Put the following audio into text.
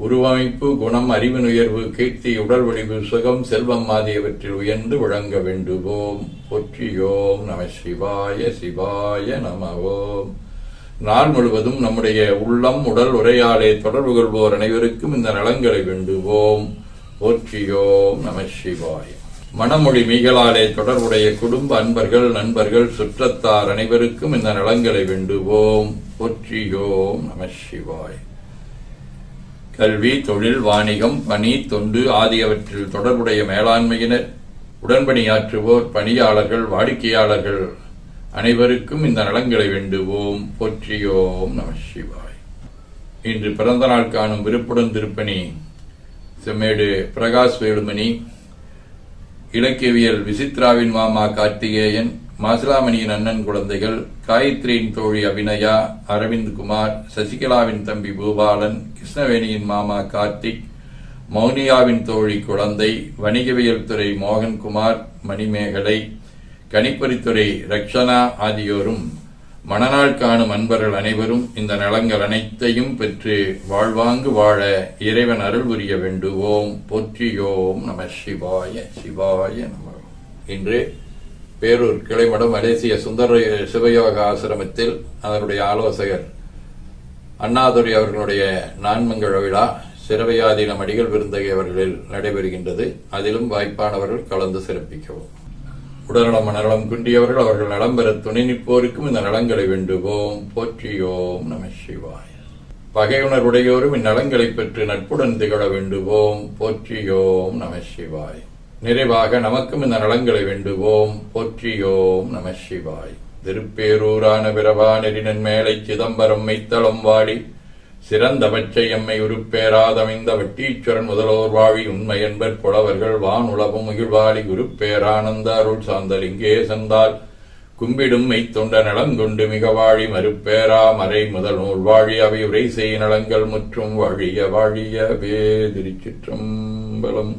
உருவமைப்பு குணம் அறிவு நுயர்வு கீர்த்தி உடல் வடிவு சுகம் செல்வம் ஆகியவற்றில் உயர்ந்து விளங்க வேண்டுவோம். பொற்றியோம் நம சிவாய சிவாய நம ஓம் நாள் முழுவதும் நம்முடைய உள்ளம் உடல் உரையாடே தொடர்பு கொள்வோர் அனைவருக்கும் இந்த நலங்களை வேண்டுவோம். போற்றியோம் நம சிவாய. மனமொழி மீகளாலே தொடர்புடைய குடும்ப அன்பர்கள் நண்பர்கள் சுற்றத்தார் அனைவருக்கும் இந்த நலங்களை வேண்டுவோம். போற்றியோம் நம சிவாய். கல்வி தொழில் வாணிகம் பணி தொண்டு ஆகியவற்றில் தொடர்புடைய மேலாண்மையினர் உடன்பணியாற்றுவோர் பணியாளர்கள் வாடிக்கையாளர்கள் அனைவருக்கும் இந்த நலங்களை வேண்டுவோம். போற்றியோம் நம சிவாய். இன்று பிறந்த நாள் காணும் விருப்புடன் திருப்பணி செம்மேடு பிரகாஷ் வேலுமணி இலக்கியவியல் விசித்ராவின் மாமா கார்த்திகேயன் மாசிலாமணியின் அண்ணன் குழந்தைகள் காயத்ரியின் தோழி அபிநயா அரவிந்த் குமார் சசிகலாவின் தம்பி பூபாலன் கிருஷ்ணவேணியின் மாமா கார்த்திக் மௌனியாவின் தோழி குழந்தை வணிகவியல் துறை மோகன்குமார் மணிமேகலை கணிப்பொறித்துறை ரக்ஷனா ஆகியோரும் மணநாள் காணும் அன்பர்கள் அனைவரும் இந்த நலங்கள் அனைத்தையும் பெற்று வாழ்வாங்கு வாழ இறைவன் அருள் புரிய வேண்டுவோம். போற்றியோம் நம சிவாய சிவாய நம. இன்று பேரூர் கிளைமடம் மலேசிய சுந்தர சிவயோக ஆசிரமத்தில் அதனுடைய ஆலோசகர் அண்ணாதுரை அவர்களுடைய நான்மங்கள விழா சிறவையாதீனம் அடிகள் விருந்தகை அவர்களில் நடைபெறுகின்றது. அதிலும் வாய்ப்பானவர்கள் கலந்து சிறப்பிக்கவும். உடல்நலம் மனநலம் குன்றியவர்கள் அவர்கள் நலம் பெற துணை நிற்போருக்கும் இந்த நலங்களை வேண்டுவோம். போற்றியோம் நம சிவாய். பகையுணர்வுடையோரும் இந்நலங்களை பெற்று நட்புடன் திகழ வேண்டுவோம். போற்றியோம் நம சிவாய். நிறைவாக நமக்கும் இந்த நலங்களை வேண்டுவோம். போற்றியோம் நம சிவாய். திருப்பேரூரான பிறவா நெறினன் மேலை சிதம்பரம் மெய்த்தளம் வாடி. சிறந்த பச்சை எம்மை உருப்பேராதமைந்த வட்டீச்சுரன் முதலோர் வாழி உண்மை என்பர் புலவர்கள் வான் உலகம் மகிழ்வாளி குருப்பேரானந்த அருள் சார்ந்த லிங்கே கும்பிடும் மெய்த்தொண்ட நலங்கொண்டு மிக வாழி மறுப்பேரா மறை முதல் நூல் வாழி. அவை உரை செய் நலங்கள் முற்றும் வாழிய வாழிய வே திருச்சிற்றம்பலம்.